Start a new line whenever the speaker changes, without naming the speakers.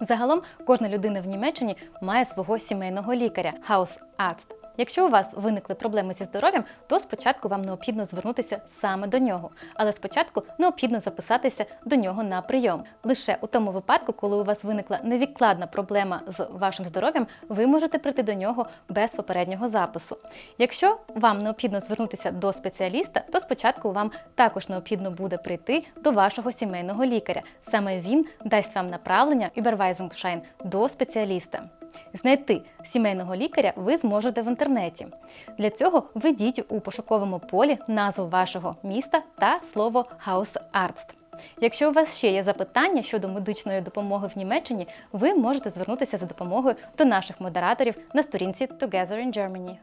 Загалом кожна людина в Німеччині має свого сімейного лікаря Hausarzt. Якщо у вас виникли проблеми зі здоров'ям, то спочатку вам необхідно звернутися саме до нього. Але спочатку необхідно записатися до нього на прийом. Лише у тому випадку, коли у вас виникла невідкладна проблема з вашим здоров'ям, ви можете прийти до нього без попереднього запису. Якщо вам необхідно звернутися до спеціаліста, то спочатку вам також необхідно буде прийти до вашого сімейного лікаря. Саме він дасть вам направлення Überweisungsschein до спеціаліста. Знайти сімейного лікаря ви зможете в інтернеті. Для цього введіть у пошуковому полі назву вашого міста та слово Hausarzt. Якщо у вас ще є запитання щодо медичної допомоги в Німеччині, ви можете звернутися за допомогою до наших модераторів на сторінці Together in Germany.